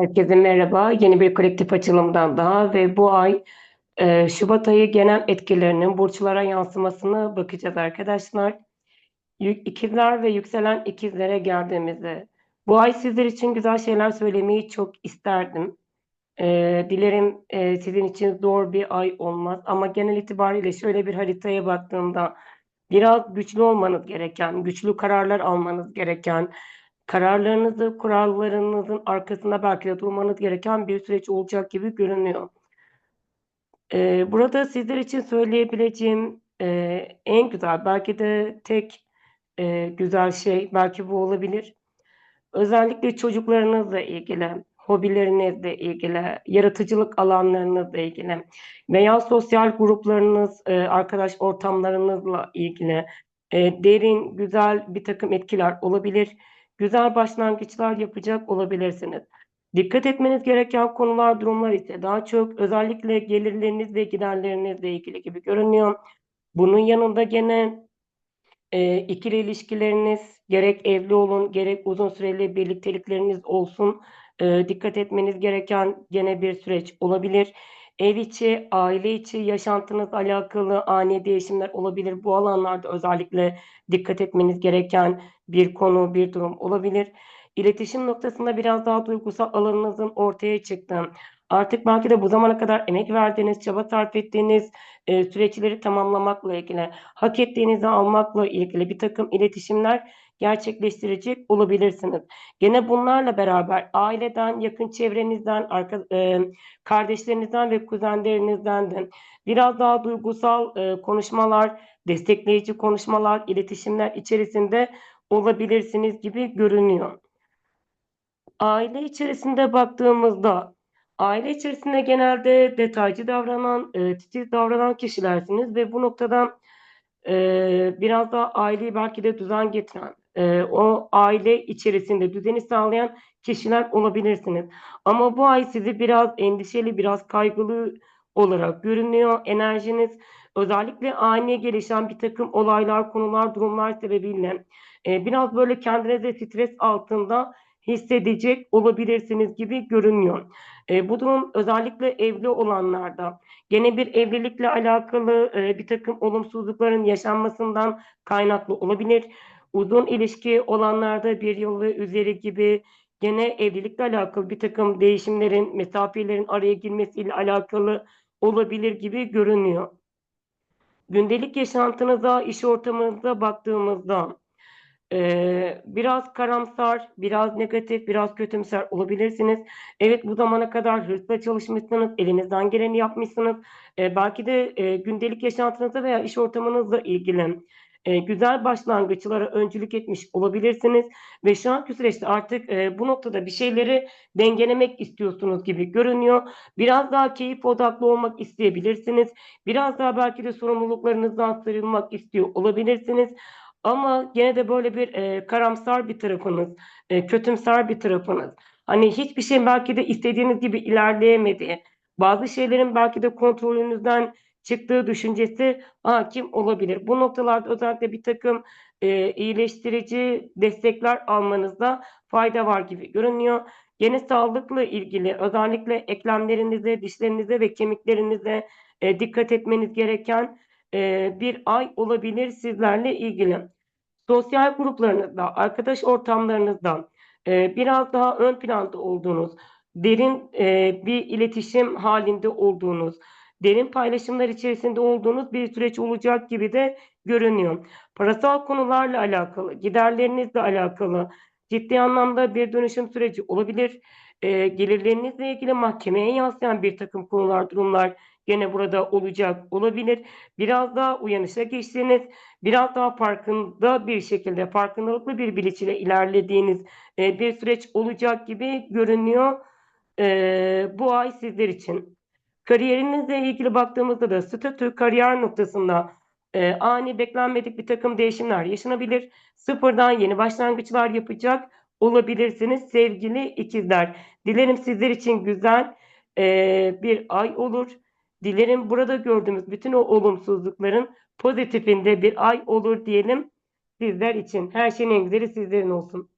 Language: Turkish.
Herkese merhaba. Yeni bir kolektif açılımdan daha ve bu ay e, Şubat ayı genel etkilerinin burçlara yansımasını bakacağız arkadaşlar. Yük- İkizler ve yükselen ikizlere geldiğimizde bu ay sizler için güzel şeyler söylemeyi çok isterdim. E, dilerim e, sizin için zor bir ay olmaz ama genel itibariyle şöyle bir haritaya baktığımda biraz güçlü olmanız gereken, güçlü kararlar almanız gereken, kararlarınızı, kurallarınızın arkasında belki de durmanız gereken bir süreç olacak gibi görünüyor. Ee, burada sizler için söyleyebileceğim e, en güzel, belki de tek e, güzel şey belki bu olabilir. Özellikle çocuklarınızla ilgili, hobilerinizle ilgili, yaratıcılık alanlarınızla ilgili veya sosyal gruplarınız, e, arkadaş ortamlarınızla ilgili e, derin, güzel bir takım etkiler olabilir. Güzel başlangıçlar yapacak olabilirsiniz. Dikkat etmeniz gereken konular, durumlar ise daha çok özellikle gelirleriniz ve giderlerinizle ilgili gibi görünüyor. Bunun yanında gene e, ikili ilişkileriniz gerek evli olun gerek uzun süreli birliktelikleriniz olsun e, dikkat etmeniz gereken gene bir süreç olabilir. Ev içi, aile içi yaşantınızla alakalı ani değişimler olabilir. Bu alanlarda özellikle dikkat etmeniz gereken bir konu, bir durum olabilir. İletişim noktasında biraz daha duygusal alanınızın ortaya çıktığı, artık belki de bu zamana kadar emek verdiğiniz, çaba sarf ettiğiniz e, süreçleri tamamlamakla ilgili, hak ettiğinizi almakla ilgili bir takım iletişimler gerçekleştirecek olabilirsiniz. Gene bunlarla beraber aileden, yakın çevrenizden, arka, e, kardeşlerinizden ve kuzenlerinizden de biraz daha duygusal e, konuşmalar, destekleyici konuşmalar, iletişimler içerisinde olabilirsiniz gibi görünüyor. Aile içerisinde baktığımızda aile içerisinde genelde detaycı davranan, e, titiz davranan kişilersiniz ve bu noktada e, biraz da aileyi belki de düzen getiren, e, o aile içerisinde düzeni sağlayan kişiler olabilirsiniz. Ama bu ay sizi biraz endişeli, biraz kaygılı olarak görünüyor. Enerjiniz özellikle ani gelişen bir takım olaylar, konular, durumlar sebebiyle e, biraz böyle kendinize stres altında hissedecek olabilirsiniz gibi görünüyor. E, bu durum özellikle evli olanlarda gene bir evlilikle alakalı e, bir takım olumsuzlukların yaşanmasından kaynaklı olabilir. Uzun ilişki olanlarda bir yıl üzeri gibi gene evlilikle alakalı bir takım değişimlerin, mesafelerin araya girmesiyle alakalı olabilir gibi görünüyor. Gündelik yaşantınıza, iş ortamınıza baktığımızda ee, biraz karamsar, biraz negatif, biraz kötümser olabilirsiniz. Evet bu zamana kadar hırsla çalışmışsınız, elinizden geleni yapmışsınız. Ee, belki de e, gündelik yaşantınızda veya iş ortamınızla ilgili e, güzel başlangıçlara öncülük etmiş olabilirsiniz. Ve şu anki süreçte artık e, bu noktada bir şeyleri dengelemek istiyorsunuz gibi görünüyor. Biraz daha keyif odaklı olmak isteyebilirsiniz. Biraz daha belki de sorumluluklarınızdan sıyrılmak istiyor olabilirsiniz. Ama gene de böyle bir e, karamsar bir tarafınız, e, kötümser bir tarafınız. Hani hiçbir şey belki de istediğiniz gibi ilerleyemedi. Bazı şeylerin belki de kontrolünüzden çıktığı düşüncesi hakim olabilir. Bu noktalarda özellikle bir takım e, iyileştirici destekler almanızda fayda var gibi görünüyor. Gene sağlıkla ilgili özellikle eklemlerinize, dişlerinize ve kemiklerinize e, dikkat etmeniz gereken e, bir ay olabilir sizlerle ilgili. Sosyal gruplarınızda, arkadaş ortamlarınızdan e, biraz daha ön planda olduğunuz, derin e, bir iletişim halinde olduğunuz, derin paylaşımlar içerisinde olduğunuz bir süreç olacak gibi de görünüyor. Parasal konularla alakalı, giderlerinizle alakalı ciddi anlamda bir dönüşüm süreci olabilir. E, gelirlerinizle ilgili mahkemeye yansıyan bir takım konular, durumlar gene burada olacak olabilir. Biraz daha uyanışa geçtiğiniz, biraz daha farkında bir şekilde, farkındalıklı bir bilinç ile ilerlediğiniz e, bir süreç olacak gibi görünüyor e, bu ay sizler için. Kariyerinizle ilgili baktığımızda da statü kariyer noktasında e, ani beklenmedik bir takım değişimler yaşanabilir. Sıfırdan yeni başlangıçlar yapacak olabilirsiniz sevgili ikizler. Dilerim sizler için güzel e, bir ay olur. Dilerim burada gördüğümüz bütün o olumsuzlukların pozitifinde bir ay olur diyelim sizler için. Her şeyin en güzeli sizlerin olsun.